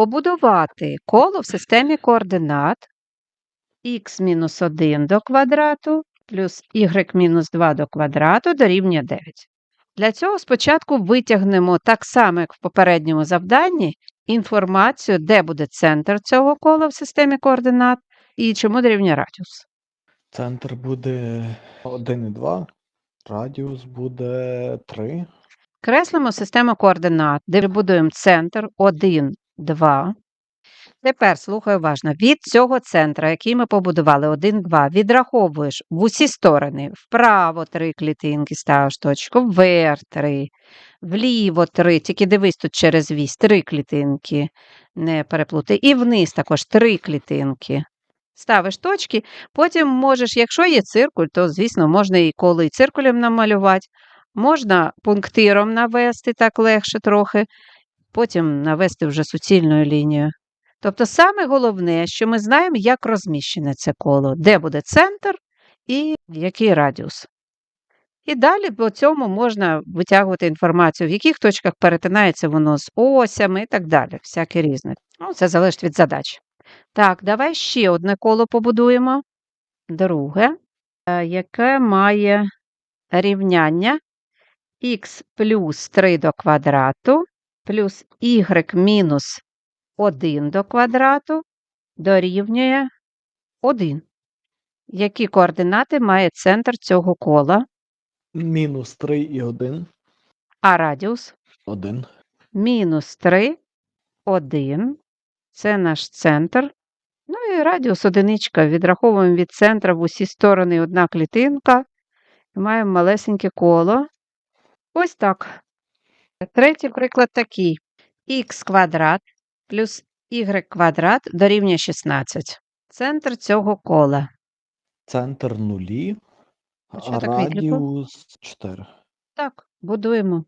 побудувати коло в системі координат х-1 до квадрату плюс y-2 до квадрату дорівнює 9. Для цього спочатку витягнемо так само, як в попередньому завданні, інформацію, де буде центр цього кола в системі координат і чому дорівнює радіус. Центр буде 1,2, радіус буде 3. Креслимо систему координат, де будуємо центр 1, 2. Тепер слухай уважно. Від цього центра, який ми побудували 1, 2, відраховуєш в усі сторони. Вправо 3 клітинки ставиш точку, вверх 3, вліво 3, тільки дивись тут через вісь 3 клітинки, не переплутай. І вниз також 3 клітинки. Ставиш точки, потім можеш, якщо є циркуль, то, звісно, можна і коло і циркулем намалювати. Можна пунктиром навести, так легше трохи, потім навести вже суцільною лінією. Тобто саме головне, що ми знаємо, як розміщене це коло, де буде центр і який радіус. І далі по цьому можна витягувати інформацію, в яких точках перетинається воно з осями і так далі, всяке різне. Ну, це залежить від задач. Так, давай ще одне коло побудуємо. Друге, е, яке має рівняння х плюс 3 до квадрату плюс y мінус 1 до квадрату дорівнює 1. Які координати має центр цього кола, Мінус 3 і 1. а радіус 1. мінус 3, 1. Це наш центр. Ну і радіус одиничка. Відраховуємо від центра в усі сторони одна клітинка. Маємо малесеньке коло. Ось так. Третій приклад такий. х квадрат плюс y квадрат дорівнює 16. Центр цього кола. Центр нулі, А що так відліку? радіус 4. Так, будуємо.